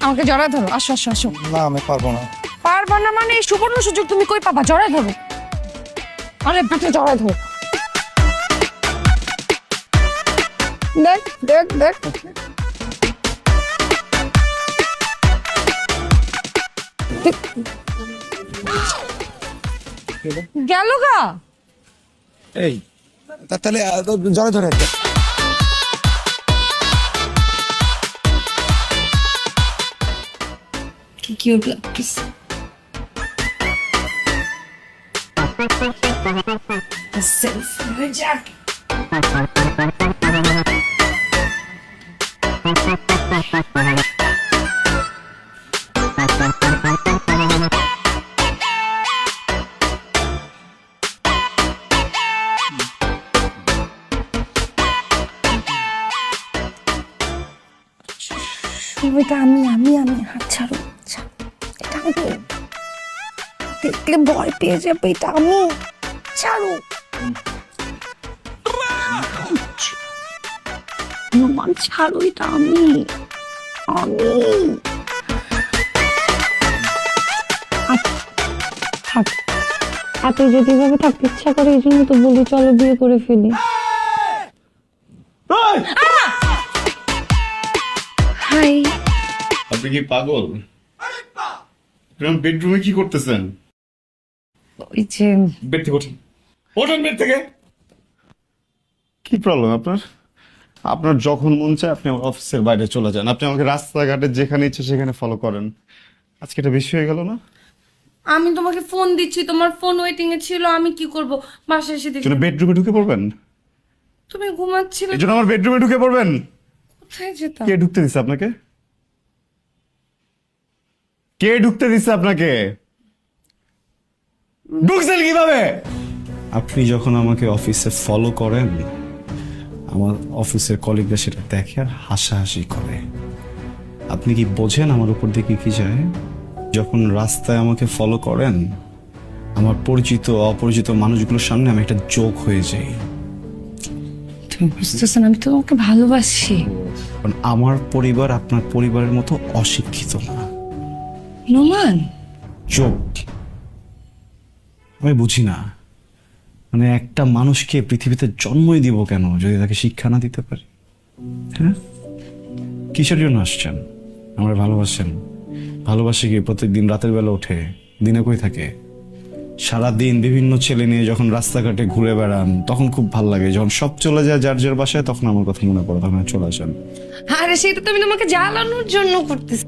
আমাকে জড়ায় ধরো আসো আসো আসো। না আমি পারব না। পারবা না মানে এই সুবর্ণ সুযোগ তুমি কই পাবা? জড়ায় ধরো। আরে পেটে জড়ায় ধরো। দেখ দেখ দেখ। গেল গা? এই তা- তাহলে জলে ধরে কিউট লাগতেছে সেলফি হয়ে যাক এটা আমি আমি আমি হাত ছাড়ো আমি দেখলে ভয় পেয়ে যাবে এটা আমি। ছাড়ো। নোমান ছাড়ো এটা আমি। আমি। থাক এত যদি ভাবে থাকতে ইচ্ছা করে এই জন্য তো বলি চলো বিয়ে করে ফেলি। হাই। আপনি কি পাগল? এরকম বেডরুমে কি করতেছেন? ওই যে বেড থেকে ওঠেন ওঠেন বেড থেকে। কি প্রবলেম আপনার? আপনার যখন মন চায় আপনি আমার অফিসের বাইরে চলে যান। আপনি আমাকে রাস্তাঘাটে যেখানে ইচ্ছে সেখানে ফলো করেন। আজকে এটা বেশি হয়ে গেল না? আমি তোমাকে ফোন দিচ্ছি তোমার ফোন ওয়েটিং এ ছিল আমি কি করব? বাসায় এসে দেখি। বেডরুমে ঢুকে পড়বেন? তুমি ঘুমাচ্ছিলে। এই জন্য আমার বেডরুমে ঢুকে পড়বেন? কোথায় যেতাম? কে ঢুকতে দিচ্ছে আপনাকে? কে ঢুকতে দিচ্ছে আপনাকে? ঢুকছেন কীভাবে? আপনি যখন আমাকে অফিসে ফলো করেন আমার অফিসের কলিগরা সেটা দেখে আর হাসাহাসি করে। আপনি কি বোঝেন আমার উপর দিকে কি যায়? যখন রাস্তায় আমাকে ফলো করেন আমার পরিচিত অপরিচিত মানুষগুলোর সামনে আমি একটা যোগ হয়ে যাই। তুমি বুঝতেছো না আমি তো তোমাকে ভালোবাসি। কারণ আমার পরিবার আপনার পরিবারের মতো অশিক্ষিত না। নোমান? চোখ আমি বুঝি না। মানে একটা মানুষকে পৃথিবীতে জন্মই দিব কেন যদি তাকে শিক্ষা না দিতে পারি? হ্যাঁ? কিসের জন্য আসছেন? আমরা ভালোবাসেন। ভালোবাসে কি প্রত্যেকদিন রাতের বেলা ওঠে দিনে কই থাকে? সারা দিন বিভিন্ন ছেলে নিয়ে যখন রাস্তাঘাটে ঘুরে বেড়ান তখন খুব ভালো লাগে। যখন সব চলে যায় যার যার বাসায় তখন আমার কথা মনে পড়ে তখন চলে আসেন। আরে সেটা তো আমি তোমাকে জ্বালানোর জন্য করতেছি।